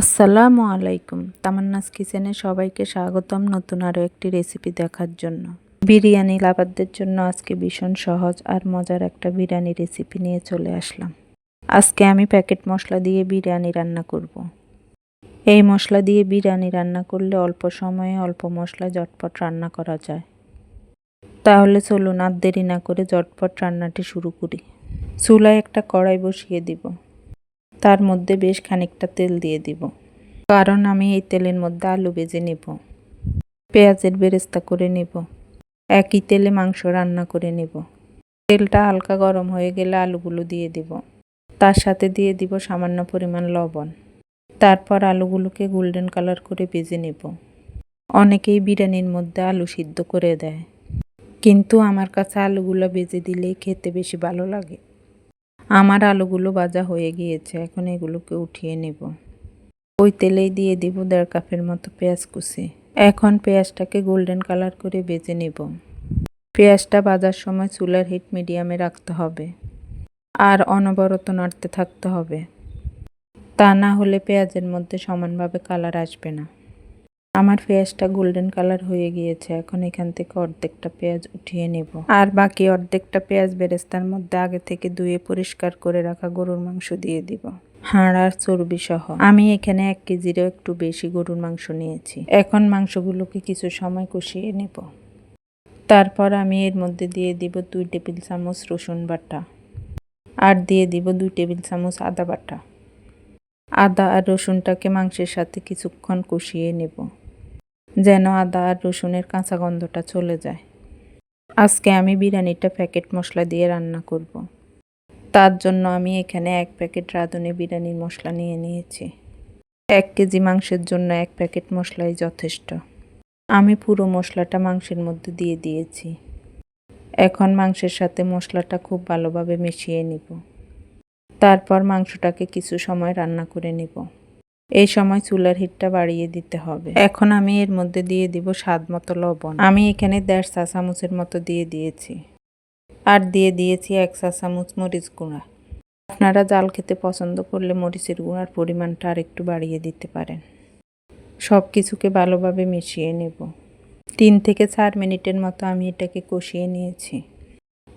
আসসালামু আলাইকুম। তামান্নাস কিচেনে সবাইকে স্বাগতম নতুন আরও একটি রেসিপি দেখার জন্য। বিরিয়ানি লাভারদের জন্য আজকে ভীষণ সহজ আর মজার একটা বিরিয়ানি রেসিপি নিয়ে চলে আসলাম। আজকে আমি প্যাকেট মশলা দিয়ে বিরিয়ানি রান্না করব। এই মশলা দিয়ে বিরিয়ানি রান্না করলে অল্প সময়ে অল্প মশলায় জটপট রান্না করা যায়। তাহলে চলুন আর দেরি না করে জটপট রান্নাটি শুরু করি। চুলায় একটা কড়াই বসিয়ে দিব। তার মধ্যে বেশ খানিকটা তেল দিয়ে দিব। কারণ আমি এই তেলের মধ্যে আলু ভেজে নেব। পেঁয়াজের বেরেস্তা করে নেব। একই তেলে মাংস রান্না করে নেব। তেলটা হালকা গরম হয়ে গেলে আলুগুলো দিয়ে দিব। তার সাথে দিয়ে দিব সামান্য পরিমাণ লবণ। তারপর আলুগুলোকে গোল্ডেন কালার করে ভেজে নেব। অনেকেই বিরিয়ানির মধ্যে আলু সিদ্ধ করে দেয়। কিন্তু আমার কাছে আলুগুলো ভেজে দিলেই খেতে বেশি ভালো লাগে। আমার আলুগুলো ভাজা হয়ে গিয়েছে, এখন এগুলোকে উঠিয়ে নেব। ওই তেলেই দিয়ে দিব দেড় কাপের মতো পেঁয়াজ কুচি। এখন পেঁয়াজটাকে গোল্ডেন কালার করে বেজে নেব। পেঁয়াজটা ভাজার সময় চুলার হিট মিডিয়ামে রাখতে হবে। আর অনবরত নাড়তে থাকতে হবে। তা না হলে পেঁয়াজের মধ্যে সমানভাবে কালার আসবে না। আমার পেঁয়াজটা গোল্ডেন কালার হয়ে গিয়েছে, এখন এখান থেকে অর্ধেকটা পেঁয়াজ উঠিয়ে নেব। আর বাকি অর্ধেকটা পেঁয়াজ বেরেস্তার মধ্যে আগে থেকে ধুয়ে পরিষ্কার করে রাখা গরুর মাংস দিয়ে দিব। হাড় আর চর্বি সহ। আমি এখানে এক কেজিরও একটু বেশি গরুর মাংস নিয়েছি। এখন মাংসগুলোকে কিছু সময় কষিয়ে নেব। তারপর আমি এর মধ্যে দিয়ে দিব দুই টেবিল চামচ রসুন বাটা আর দিয়ে দিব দুই টেবিল চামচ আদা বাটা। আদা আর রসুনটাকে মাংসের সাথে কিছুক্ষণ কষিয়ে নেব। যেন আদা আর রসুনের কাঁচা গন্ধটা চলে যায়। আজকে আমি বিরিয়ানিটা প্যাকেট মশলা দিয়ে রান্না করব। তার জন্য আমি এখানে এক প্যাকেট রাঁধুনি বিরিয়ানির মশলা নিয়ে নিয়েছি। এক কেজি মাংসের জন্য এক প্যাকেট মশলাই যথেষ্ট। আমি পুরো মশলাটা মাংসের মধ্যে দিয়ে দিয়েছি। এখন মাংসের সাথে মশলাটা খুব ভালোভাবে মিশিয়ে নিব। তারপর মাংসটাকে কিছু সময় রান্না করে নিব। এই সময় চুলার হিটটা বাড়িয়ে দিতে হবে। এখন আমি এর মধ্যে দিয়ে দিব স্বাদ মতো লবণ। আমি এখানে দেড় চা চামচের মতো দিয়ে দিয়েছি। আর দিয়ে দিয়েছি এক চা চামচ মরিচ গুঁড়া। আপনারা জাল খেতে পছন্দ করলে মরিচের গুঁড়ার পরিমাণটা আর একটু বাড়িয়ে দিতে পারেন। সব কিছুকে ভালোভাবে মিশিয়ে নেব। তিন থেকে চার মিনিটের মতো আমি এটাকে কষিয়ে নিয়েছি।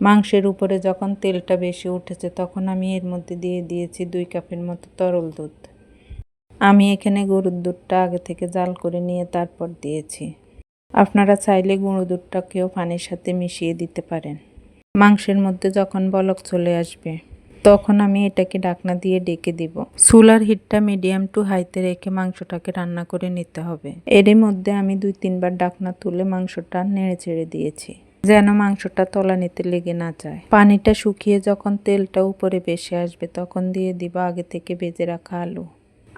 মাংসের উপরে যখন তেলটা বেশি উঠেছে তখন আমি এর মধ্যে দিয়ে দিয়েছি দুই কাপের মতো তরল দুধ। আমি এখানে গরুর দুধটা আগে থেকে জাল করে নিয়ে তারপর দিয়েছি। আপনারা চাইলে গুঁড়ো দুধটাকেও পানির সাথে মিশিয়ে দিতে পারেন। মাংসের মধ্যে যখন বলক চলে আসবে, তখন আমি এটাকে ডাকনা দিয়ে ডেকে দিব। চুলার হিটটা মিডিয়াম টু হাইতে রেখে মাংসটাকে রান্না করে নিতে হবে। এরই মধ্যে আমি দুই তিনবার ডাকনা তুলে মাংসটা নেড়ে ছেড়ে দিয়েছি, যেন মাংসটা তলানিতে লেগে না যায়। পানিটা শুকিয়ে যখন তেলটা উপরে বেশি আসবে, তখন দিয়ে দিব আগে থেকে বেজে রাখা আলু।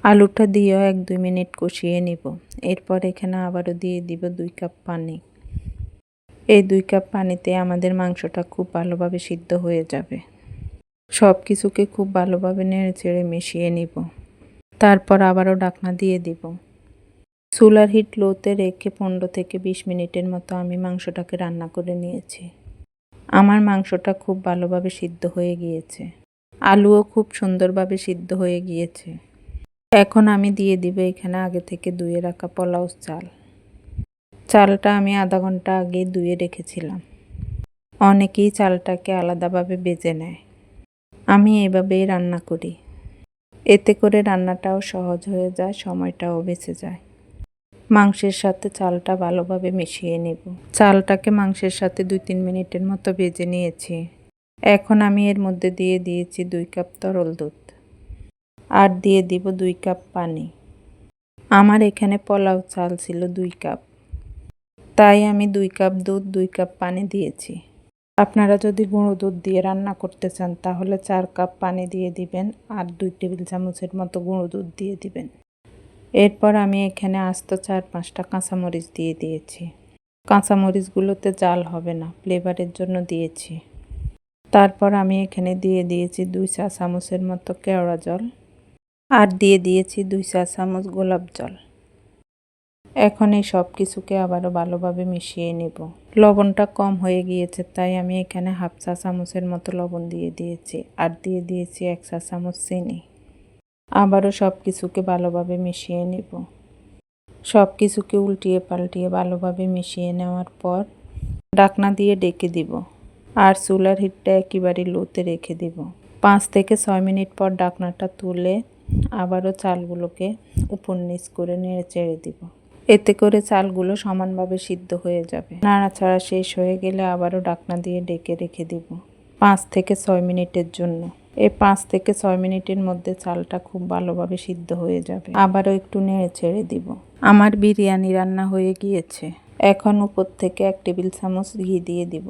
আলুটা দিয়েও এক দুই মিনিট কষিয়ে নিব। এরপর এখানে আবারও দিয়ে দিব দুই কাপ পানি। এই দুই কাপ পানিতে আমাদের মাংসটা খুব ভালোভাবে সিদ্ধ হয়ে যাবে। সব কিছুকে খুব ভালোভাবে নেড়ে চেড়ে মিশিয়ে নিব। তারপর আবারও ডাকনা দিয়ে দিব। সোলার হিট লোতে রেখে পনেরো থেকে বিশ মিনিটের মতো আমি মাংসটাকে রান্না করে নিয়েছি। আমার মাংসটা খুব ভালোভাবে সিদ্ধ হয়ে গিয়েছে। আলুও খুব সুন্দরভাবে সিদ্ধ হয়ে গিয়েছে। এখন আমি দিয়ে দিব এখানে আগে থেকে ধুয়ে রাখা পোলাও চাল। চালটা আমি আধা ঘণ্টা আগে ধুয়ে রেখেছিলাম। অনেকেই চালটাকে আলাদাভাবে বেজে নেয়। আমি এভাবেই রান্না করি। এতে করে রান্নাটাও সহজ হয়ে যায়, সময়টাও বেঁচে যায়। মাংসের সাথে চালটা ভালোভাবে মিশিয়ে নেব। চালটাকে মাংসের সাথে দুই তিন মিনিটের মতো ভেজে নিয়েছি। এখন আমি এর মধ্যে দিয়ে দিয়েছি দুই কাপ তরল দুধ। আর দিয়ে দিব দুই কাপ পানি। আমার এখানে পোলাও চাল ছিল দুই কাপ। তাই আমি দুই কাপ দুধ, দুই কাপ পানি দিয়েছি। আপনারা যদি গুঁড়ো দুধ দিয়ে রান্না করতে চান, তাহলে চার কাপ পানি দিয়ে দিবেন আর দুই টেবিল চামচের মতো গুঁড়ো দুধ দিয়ে দিবেন। এরপর আমি এখানে আস্ত চার পাঁচটা কাঁচামরিচ দিয়ে দিয়েছি। কাঁচামরিচগুলোতে জাল হবে না, ফ্লেভারের জন্য দিয়েছি। তারপর আমি এখানে দিয়ে দিয়েছি দুই চা চামচের মতো কেওড়া জল। আর দিয়ে দিয়েছি দুই চা চামচ গোলাপ জল। এখন এই সব কিছুকে আবারও ভালোভাবে মিশিয়ে নেব। লবণটা কম হয়ে গিয়েছে, তাই আমি এখানে হাফ চা চামচের মতো লবণ দিয়ে দিয়েছি আর দিয়ে দিয়েছি এক চা চামচ চিনি। আবারও সব কিছুকে ভালোভাবে মিশিয়ে নেব। সব কিছুকে উল্টিয়ে পাল্টিয়ে ভালোভাবে মিশিয়ে নেওয়ার পর ডাকনা দিয়ে ডেকে দিব আর চুলার হিটটা একেবারে লোতে রেখে দিব। পাঁচ থেকে ছয় মিনিট পর ডাকনাটা তুলে আবারও চালগুলোকে উপর নিচ করে নেড়ে চেড়ে দিব। এতে করে চালগুলো সমানভাবে সিদ্ধ হয়ে যাবে। নাড়াচাড়া শেষ হয়ে গেলে আবারও ডাকনা দিয়ে ডেকে রেখে দিব পাঁচ থেকে ছয় মিনিটের জন্য। এই পাঁচ থেকে ছয় মিনিটের মধ্যে চালটা খুব ভালোভাবে সিদ্ধ হয়ে যাবে। আবারও একটু নেড়ে ছেড়ে দিব। আমার বিরিয়ানি রান্না হয়ে গিয়েছে। এখন উপর থেকে এক টেবিল চামচ ঘি দিয়ে দিব।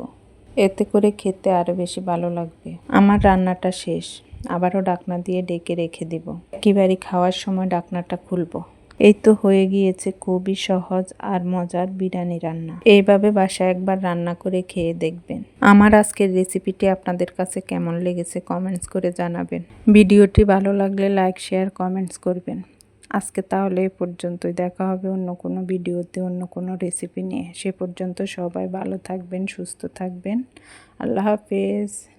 এতে করে খেতে আরও বেশি ভালো লাগবে। আমার রান্নাটা শেষ। আবারও ডাকনা দিয়ে ডেকে রেখে দিব। একেবারে খাওয়ার সময় ডাকনাটা খুলবো। এই তো হয়ে গিয়েছে খুবই সহজ আর মজার বিরিয়ানি রান্না। এইভাবে বাসায় একবার রান্না করে খেয়ে দেখবেন। আমার আজকের রেসিপিটি আপনাদের কাছে কেমন লেগেছে কমেন্টস করে জানাবেন। ভিডিওটি ভালো লাগলে লাইক, শেয়ার, কমেন্টস করবেন। আজকে তাহলে এ পর্যন্তই। দেখা হবে অন্য কোনো ভিডিওতে, অন্য কোনো রেসিপি নিয়ে। সে পর্যন্ত সবাই ভালো থাকবেন, সুস্থ থাকবেন। আল্লাহ হাফেজ।